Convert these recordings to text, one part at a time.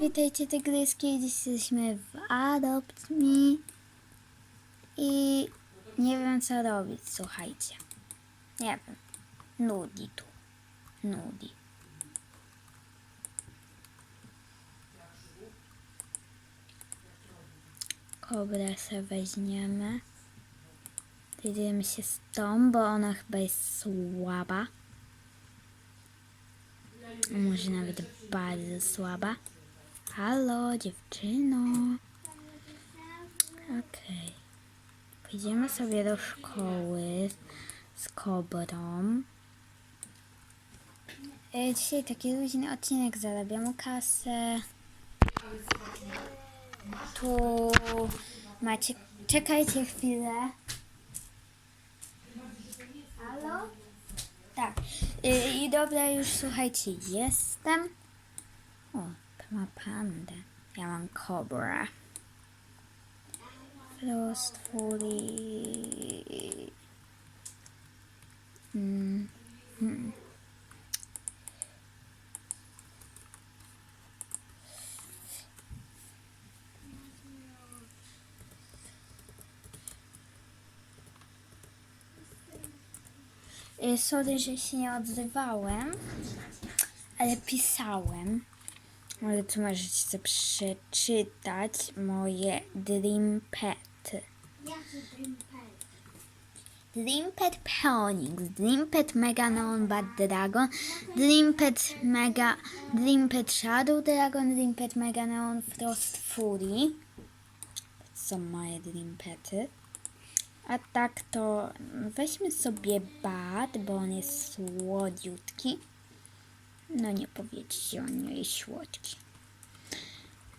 Witajcie tygryski, dziś jesteśmy w Adopt Me i nie wiem co robić, słuchajcie. Nie wiem, nudzi tu, nudzi. Kobrę se weźmiemy. Idziemy się z tą, bo ona chyba jest słaba. Może nawet bardzo słaba. Halo, dziewczyno. Okej. Pójdziemy sobie do szkoły z kobrą. E, Dzisiaj taki luźny odcinek, zarabiamy kasę. Tu macie, czekajcie chwilę. Halo? Tak. Y, I dobra, już słuchajcie, jestem. O, ma pandę. Ja mam kobra. Frost Fury. Mm. Mm. Y, Sorry, że się nie odzywałem, ale pisałem. Może tu możecie przeczytać moje Dream Pet. Dream Pet Phoenix, Dream Pet Mega Neon Bad Dragon, Dream Pet Mega, Dream Pet Shadow Dragon, Dream Pet Mega Neon Frost Fury. To są moje Dream Pety. A tak to weźmy sobie bat, bo on jest słodziutki. No nie powiedzieć, on nie jest słodki.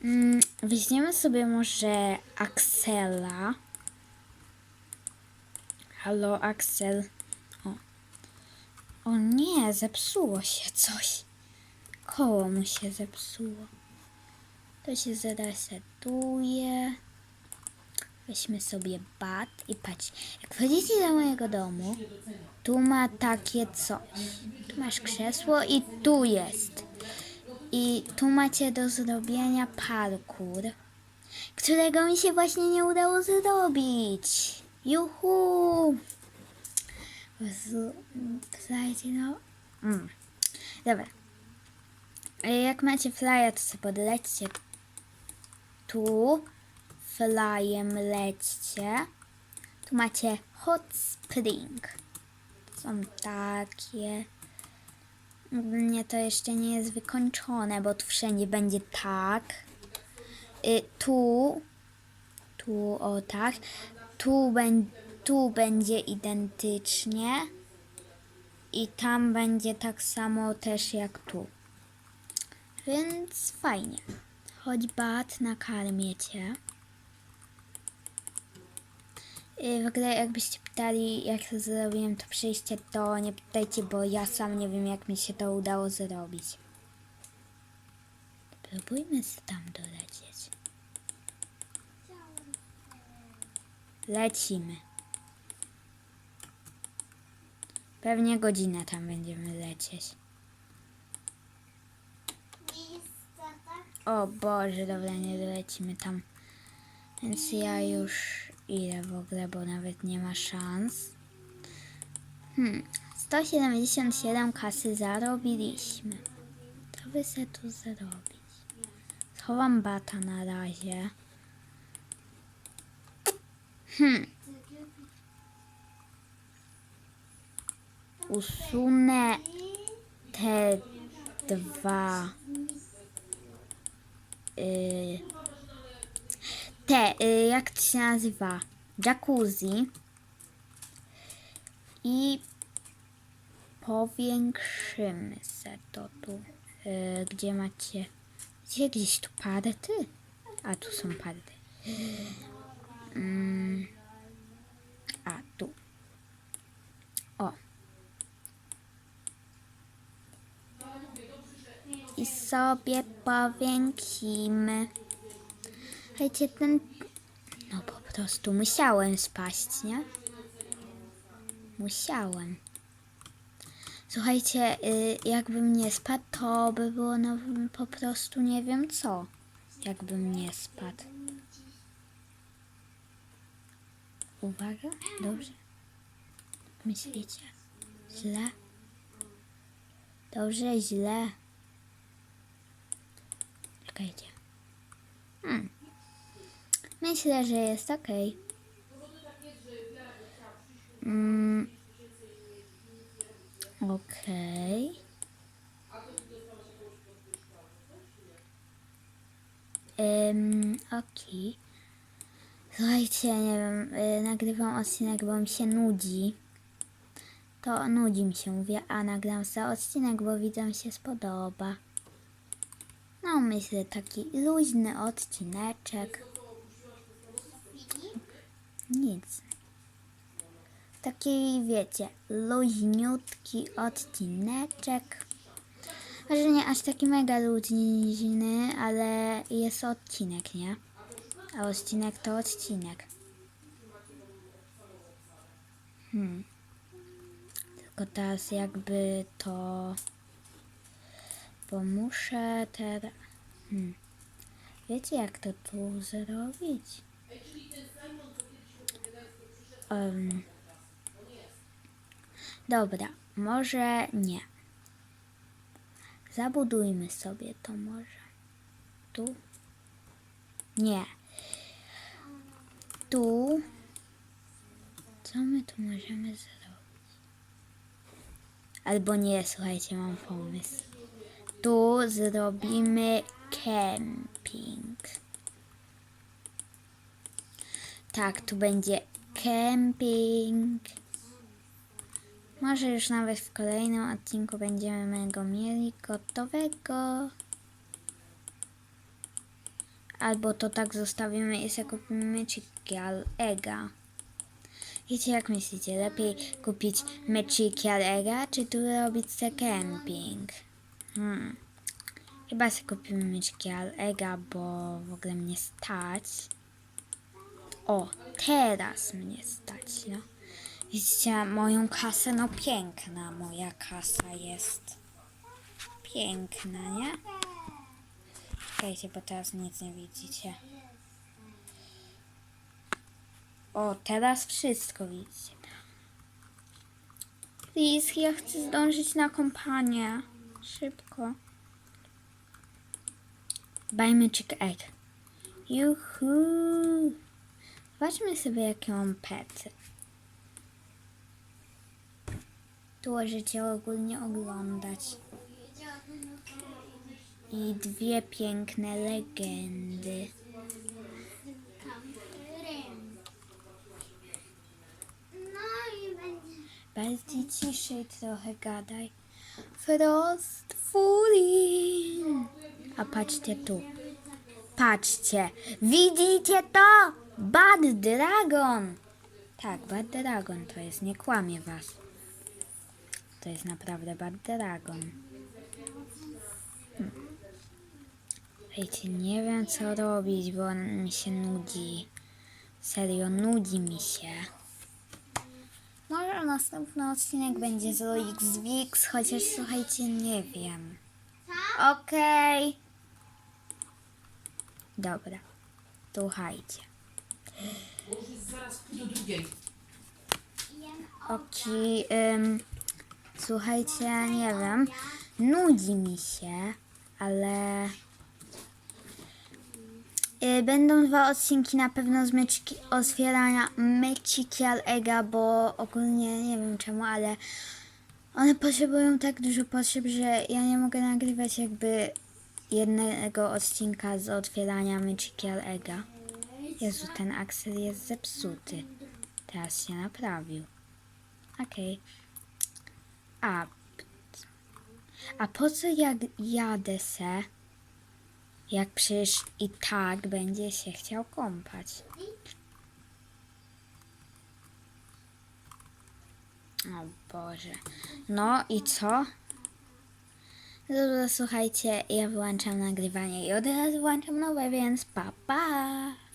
Mm, weźmiemy sobie może Axela. Halo, Axel. O. o nie, zepsuło się coś. Koło mu się zepsuło. To się zresetuje. Weźmy sobie bat i patrz. Jak wchodzicie do mojego domu, tu ma takie coś. Tu masz krzesło i tu jest. I tu macie do zrobienia parkour, którego mi się właśnie nie udało zrobić. Juhu! Słuchajcie, no. Mm. Dobra. E, Jak macie flya, to sobie podlećcie tu. Flyem lećcie. Tu macie hot spring. Są takie. Ogólnie to jeszcze nie jest wykończone, bo tu wszędzie będzie tak. Y, tu, tu o tak. Tu, bę- tu będzie identycznie. I tam będzie tak samo też jak tu. Więc fajnie. Chodź bat, nakarmię cię. Y, W ogóle jakbyście pytali jak to zrobiłem to przyjście, to nie pytajcie, bo ja sam nie wiem jak mi się to udało zrobić. Próbujmy tam dolecieć. Lecimy. Pewnie godzinę tam będziemy lecieć. O Boże, dobra, nie dolecimy tam. Więc ja już idę w ogóle, bo nawet nie ma szans. Hmm, 177 kasy zarobiliśmy. Co by se tu zrobić? Schowam bata na razie. Hmm. Usunę te dwa. y, te, y, jak to się nazywa? Jacuzzi. I powiększymy se to tu. Y, gdzie macie? Gdzie gdzieś tu party? A tu są party. Mm, a tu. O. I sobie powięksimy. Słuchajcie, ten... No po prostu musiałem spaść, nie? Musiałem. Słuchajcie, y, jakbym nie spadł, to by było no, po prostu nie wiem co. Jakbym nie spadł. Uwaga, dobrze. Myślicie? Źle? Dobrze, źle. Czekajcie. Hmm. Myślę, że jest ok. Mm. Okej. Ym, okej. Słuchajcie, nie wiem, y, nagrywam odcinek, bo mi się nudzi. To nudzi mi się, mówię, a nagram za odcinek, bo widzę, mi się spodoba. No, myślę, taki luźny odcineczek. Nic. Taki, wiecie, luźniutki odcineczek. Może nie aż taki mega luźny, ale jest odcinek, nie? A odcinek to odcinek. Hmm. Tylko teraz jakby to... Bo muszę teraz... Hmm. Wiecie jak to tu zrobić? Em, dobra, może nie. Zabudujmy sobie to może. Tu? Nie. Tu. Co my tu możemy zrobić? Albo nie, słuchajcie, mam pomysł. Tu zrobimy camping. Tak, tu będzie camping. Może już nawet w kolejnym odcinku będziemy go mieli gotowego. Albo to tak zostawimy i sobie kupimy Chikial Ega. Wiecie jak myślicie, lepiej kupić Mechikial Ega, czy tu robić se camping? Hmm. Chyba sobie kupimy Mechikial Ega, bo w ogóle mnie stać. O, teraz mnie stać, no. Widzicie moją kasę? No piękna moja kasa jest. Piękna, nie? Czekajcie, bo teraz nic nie widzicie. O, teraz wszystko widzicie. Please, ja chcę zdążyć na kompanię. Szybko. Bajmy chick egg. Juhu. Zobaczmy sobie, jakie mam pety. Tu możecie ogólnie oglądać. I dwie piękne legendy. Bardziej ciszej trochę gadaj. Frost Fury. A patrzcie tu. Patrzcie. Widzicie to? Bad Dragon. Tak, Bad Dragon to jest. Nie kłamie was. To jest naprawdę Bad Dragon. Hmm. Wiecie, nie wiem co robić, bo mi się nudzi. Serio, nudzi mi się. Może następny odcinek będzie z Wix, chociaż słuchajcie, nie wiem. Okej. Dobra. Słuchajcie. Może zaraz pół do drugiej. Ym, słuchajcie, nie wiem. Nudzi mi się, ale... Y, Będą dwa odcinki na pewno z myczki, otwierania Mycikial Ega, bo ogólnie nie wiem czemu, ale one potrzebują tak dużo potrzeb, że ja nie mogę nagrywać jakby jednego odcinka z otwierania Mycikial Ega. Jezu, ten Axel jest zepsuty. Teraz się naprawił. Okej. A. A po co jak jadę se? Jak przecież i tak będzie się chciał kąpać. O Boże. No i co? Dobra, słuchajcie, ja wyłączam nagrywanie i od razu włączam nowe, więc pa pa!